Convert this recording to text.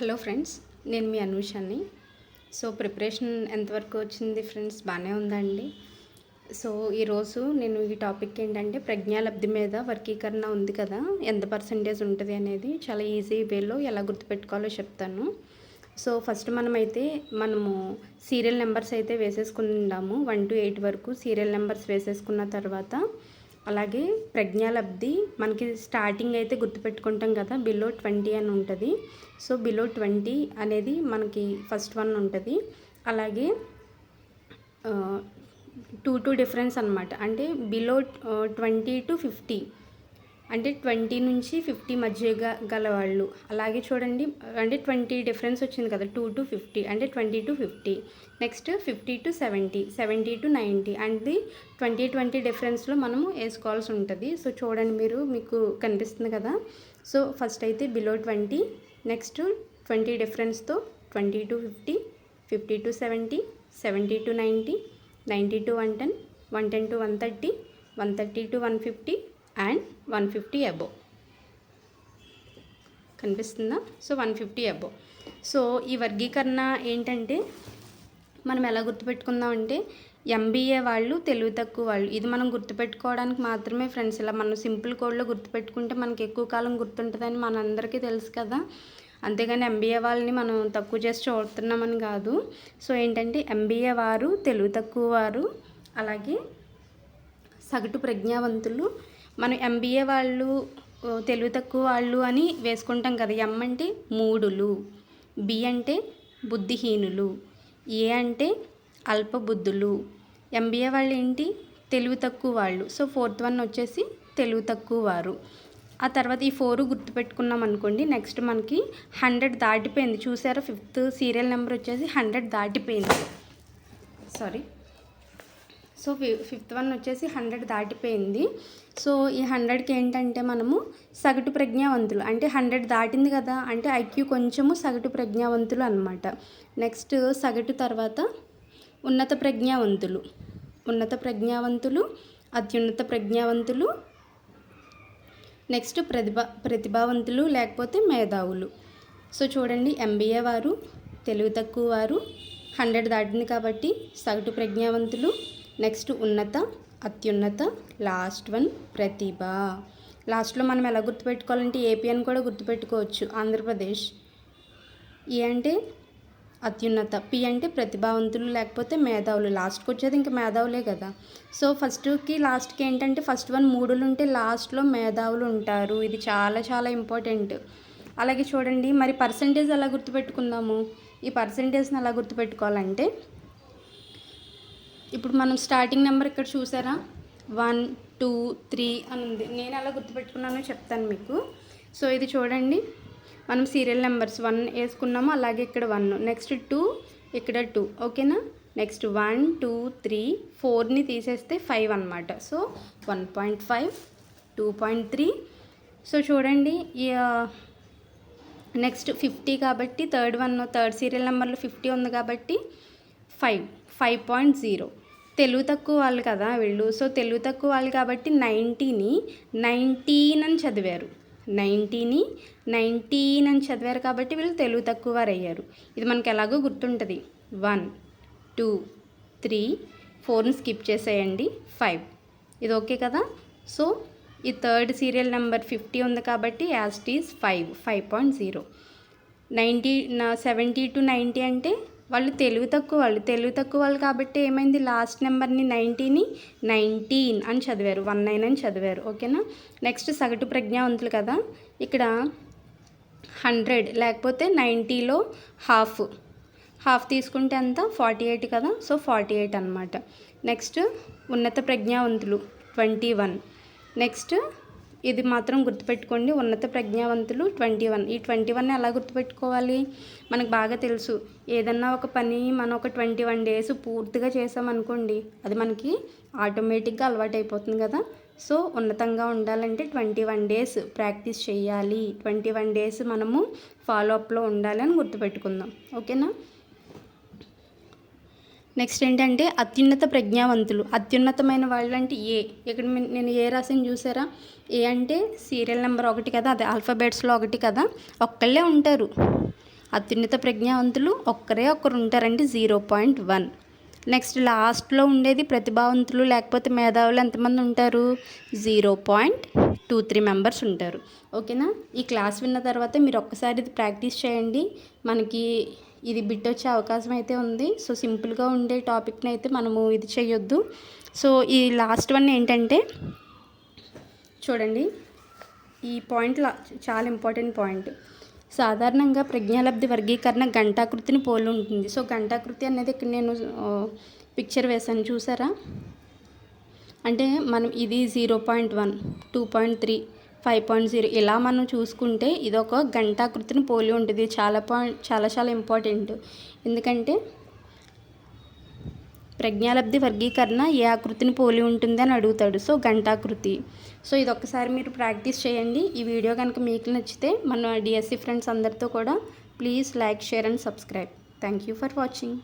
Hello friends నేను మీ అనూషాని. So preparation ఎంతవరకు వచ్చింది ఫ్రెండ్స్? బాగానే ఉందండి. సో ఈరోజు నేను ఈ టాపిక్ ఏంటంటే ప్రజ్ఞాలబ్ధి మీద వర్గీకరణ ఉంది కదా. ఎంత పర్సంటేజ్ ఉంటుంది అనేది చాలా ఈజీ వేలో ఎలా గుర్తుపెట్టుకోవాలో చెప్తాను. సో ఫస్ట్ మనమైతే మనము సీరియల్ నెంబర్స్ అయితే వేసేసుకుందాము. వన్ టు ఎయిట్ వరకు సీరియల్ నెంబర్స్ వేసేసుకున్న తర్వాత అలాగే ప్రజ్ఞాలబ్ధి మనకి స్టార్టింగ్ అయితే గుర్తుపెట్టుకుంటాం కదా బిలో ట్వంటీ అని ఉంటుంది. సో బిలో ట్వంటీ అనేది మనకి ఫస్ట్ వన్ ఉంటుంది. అలాగే టూ టూ డిఫరెన్స్ అనమాట అంటే బిలో ట్వంటీ టు ఫిఫ్టీ అంటే ట్వంటీ నుంచి ఫిఫ్టీ మధ్య గల వాళ్ళు అలాగే చూడండి అంటే ట్వంటీ డిఫరెన్స్ వచ్చింది కదా టూ టు ఫిఫ్టీ అంటే twenty to fifty. Next fifty to seventy seventy to ninety. అంటే ట్వంటీ ట్వంటీ డిఫరెన్స్లో మనము వేసుకోవాల్సి ఉంటుంది. సో చూడండి మీరు మీకు కనిపిస్తుంది కదా. సో ఫస్ట్ అయితే below twenty next twenty డిఫరెన్స్తో twenty to fifty fifty to seventy seventy to ninety ninety to one ten one ten to one thirty one thirty to one fifty and one fifty above కనిపిస్తుందా? So one fifty above so ఈ వర్గీకరణ ఏంటంటే మనం ఎలా గుర్తుపెట్టుకుందాం అంటే MBA వాళ్ళు తెలివి తక్కువ వాళ్ళు. ఇది మనం గుర్తుపెట్టుకోవడానికి మాత్రమే ఫ్రెండ్స్ ఇలా మనం సింపుల్ కోడ్లో గుర్తుపెట్టుకుంటే మనకి ఎక్కువ కాలం గుర్తుంటుందని మనందరికీ తెలుసు కదా. అంతేగాని ఎంబీఏ వాళ్ళని మనం తక్కువ చేసి చూడుతున్నామని కాదు. సో ఏంటంటే ఎంబీఏ వారు తెలివి తక్కువ వారు అలాగే సగటు ప్రజ్ఞావంతులు మనం ఎంబీఏ వాళ్ళు తెలివి తక్కువ వాళ్ళు అని వేసుకుంటాం కదా. ఎం అంటే మూడులు. బి అంటే బుద్ధిహీనులు. ఏ అంటే అల్పబుద్ధులు. ఎంబీఏ వాళ్ళు ఏంటి? తెలివి తక్కువ వాళ్ళు. సో ఫోర్త్ వన్ వచ్చేసి తెలివి తక్కువ వారు. ఆ తర్వాత ఈ ఫోర్ గుర్తుపెట్టుకున్నాం అనుకోండి. నెక్స్ట్ మనకి హండ్రెడ్ దాటిపోయింది. చూసారా? ఫిఫ్త్ సీరియల్ నెంబర్ వచ్చేసి హండ్రెడ్ దాటిపోయింది. సారీ సో ఫిఫ్త్ వన్ వచ్చేసి హండ్రెడ్ దాటిపోయింది. సో ఈ హండ్రెడ్కి ఏంటంటే మనము సగటు ప్రజ్ఞావంతులు అంటే హండ్రెడ్ దాటింది కదా అంటే ఐక్యూ కొంచెము సగటు ప్రజ్ఞావంతులు అనమాట నెక్స్ట్ సగటు తర్వాత ఉన్నత ప్రజ్ఞావంతులు ఉన్నత ప్రజ్ఞావంతులు అత్యున్నత ప్రజ్ఞావంతులు నెక్స్ట్ ప్రతిభా ప్రతిభావంతులు లేకపోతే మేధావులు. సో చూడండి ఎంబీఏ వారు తెలివి తక్కువ వారు హండ్రెడ్ దాటింది కాబట్టి సగటు ప్రజ్ఞావంతులు నెక్స్ట్ ఉన్నత అత్యున్నత లాస్ట్ వన్ ప్రతిభ. లాస్ట్లో మనం ఎలా గుర్తుపెట్టుకోవాలంటే ఏపీ అని కూడా గుర్తుపెట్టుకోవచ్చు. ఆంధ్రప్రదేశ్. ఏ అంటే అత్యున్నత పి అంటే ప్రతిభావంతులు లేకపోతే మేధావులు. లాస్ట్కి వచ్చేది ఇంకా మేధావులే కదా. సో ఫస్ట్కి లాస్ట్కి ఏంటంటే ఫస్ట్ వన్ మూడులు ఉంటే లాస్ట్లో మేధావులు ఉంటారు. ఇది చాలా చాలా ఇంపార్టెంట్. అలాగే చూడండి మరి పర్సంటేజ్ ఎలా గుర్తుపెట్టుకుందాము? ఈ పర్సంటేజ్ని ఎలా గుర్తుపెట్టుకోవాలంటే ఇప్పుడు మనం స్టార్టింగ్ నెంబర్ ఇక్కడ చూసారా? వన్ టూ త్రీ అని ఉంది. నేను ఎలా గుర్తుపెట్టుకున్నానో చెప్తాను మీకు. సో ఇది చూడండి. మనం సీరియల్ నెంబర్స్ వన్ వేసుకున్నాము అలాగే ఇక్కడ వన్ నెక్స్ట్ టూ ఇక్కడ టూ ఓకేనా నెక్స్ట్ వన్ టూ త్రీ ఫోర్ని తీసేస్తే ఫైవ్ అనమాట so one point five two point three so చూడండి నెక్స్ట్ ఫిఫ్టీ కాబట్టి థర్డ్ వన్ థర్డ్ సీరియల్ నెంబర్లో ఫిఫ్టీ ఉంది కాబట్టి five five point zero Telugu తక్కువ వాళ్ళు కదా వీళ్ళు. సో తెలుగు తక్కువ వాళ్ళు కాబట్టి నైంటీని నైంటీన్ అని చదివారు. నైంటీని నైంటీన్ అని చదివారు కాబట్టి వీళ్ళు తెలుగు తక్కువ వారు అయ్యారు ఇది మనకు ఎలాగో గుర్తుంటుంది. వన్ టూ త్రీ ఫోర్ని స్కిప్ చేసేయండి. ఫైవ్. ఇది ఓకే కదా? సో ఈ థర్డ్ సీరియల్ నెంబర్ ఫిఫ్టీ ఉంది కాబట్టి యాస్టీస్ five. Five point zero. Ninety seventy to ninety అంటే వాళ్ళు తెలివి తక్కువ వాళ్ళు తెలివి తక్కువ వాళ్ళు కాబట్టి ఏమైంది? లాస్ట్ నెంబర్ని నైంటీని నైన్టీన్ అని చదివారు. వన్ నైన్ అని చదివారు. ఓకేనా? నెక్స్ట్ సగటు ప్రజ్ఞావంతులు కదా? ఇక్కడ హండ్రెడ్ లేకపోతే నైంటీలో హాఫ్. హాఫ్ తీసుకుంటే ఎంత? ఫార్టీ ఎయిట్ కదా? సో ఫార్టీ ఎయిట్ అనమాట నెక్స్ట్ ఉన్నత ప్రజ్ఞావంతులు ట్వంటీ వన్. నెక్స్ట్ ఇది మాత్రం గుర్తుపెట్టుకోండి. ఉన్నత ప్రజ్ఞావంతులు ట్వంటీ వన్. ఈ ట్వంటీ వన్ ఎలా గుర్తుపెట్టుకోవాలి? మనకు బాగా తెలుసు. ఏదన్నా ఒక పని మనం ఒక ట్వంటీ వన్ డేస్ పూర్తిగా చేసామనుకోండి అది మనకి ఆటోమేటిక్గా అలవాటు అయిపోతుంది కదా. సో ఉన్నతంగా ఉండాలంటే ట్వంటీ వన్ డేస్ ప్రాక్టీస్ చేయాలి. ట్వంటీ వన్ డేస్ మనము ఫాలో అప్లో ఉండాలి అని గుర్తుపెట్టుకుందాం. ఓకేనా? నెక్స్ట్ ఏంటంటే అత్యున్నత ప్రజ్ఞావంతులు. అత్యున్నతమైన వాళ్ళు అంటే ఏ? ఇక్కడ నేను ఏ రాసిన చూసారా? ఏ అంటే సీరియల్ నెంబర్ ఒకటి కదా అదే ఆల్ఫాబెట్స్లో ఒకటి కదా ఒక్కళ్ళే ఉంటారు. అత్యున్నత ప్రజ్ఞావంతులు ఒక్కరే ఒక్కరు ఉంటారండి జీరో పాయింట్ వన్. నెక్స్ట్ లాస్ట్లో ఉండేది ప్రతిభావంతులు లేకపోతే మేధావులు ఎంతమంది ఉంటారు? Zero point two three members ఉంటారు. ఓకేనా? ఈ క్లాస్ విన్న తర్వాత మీరు ఒక్కసారి ఇది ప్రాక్టీస్ చేయండి. మనకి ఇది బిట్ వచ్చే అవకాశం అయితే ఉంది. సో సింపుల్గా ఉండే టాపిక్ని అయితే మనము ఇది చేయొద్దు సో ఈ లాస్ట్ వన్ ఏంటంటే చూడండి. ఈ పాయింట్ చాలా ఇంపార్టెంట్ పాయింట్. సాధారణంగా ప్రజ్ఞాలబ్ధి వర్గీకరణ గంటాకృతిని పోలి ఉంటుంది సో గంటాకృతి అనేది ఇక్కడ నేను పిక్చర్ వేశాను. చూసారా? అంటే మనం ఇది zero point one two point three. Five point zero. ఇలా మనం చూసుకుంటే ఇది ఒక గంటాకృతిని పోలి ఉంటుంది. చాలా పాయింట్ చాలా చాలా ఇంపార్టెంట్. ఎందుకంటే ప్రజ్ఞాలబ్ధి వర్గీకరణ ఏ ఆకృతిని పోలి ఉంటుంది అని అడుగుతాడు. సో గంటాకృతి సో ఇది ఒక్కసారి మీరు ప్రాక్టీస్ చేయండి. ఈ వీడియో కనుక మీకు నచ్చితే మన డిఎస్సి ఫ్రెండ్స్ అందరితో కూడా please like share and subscribe. Thank you for watching.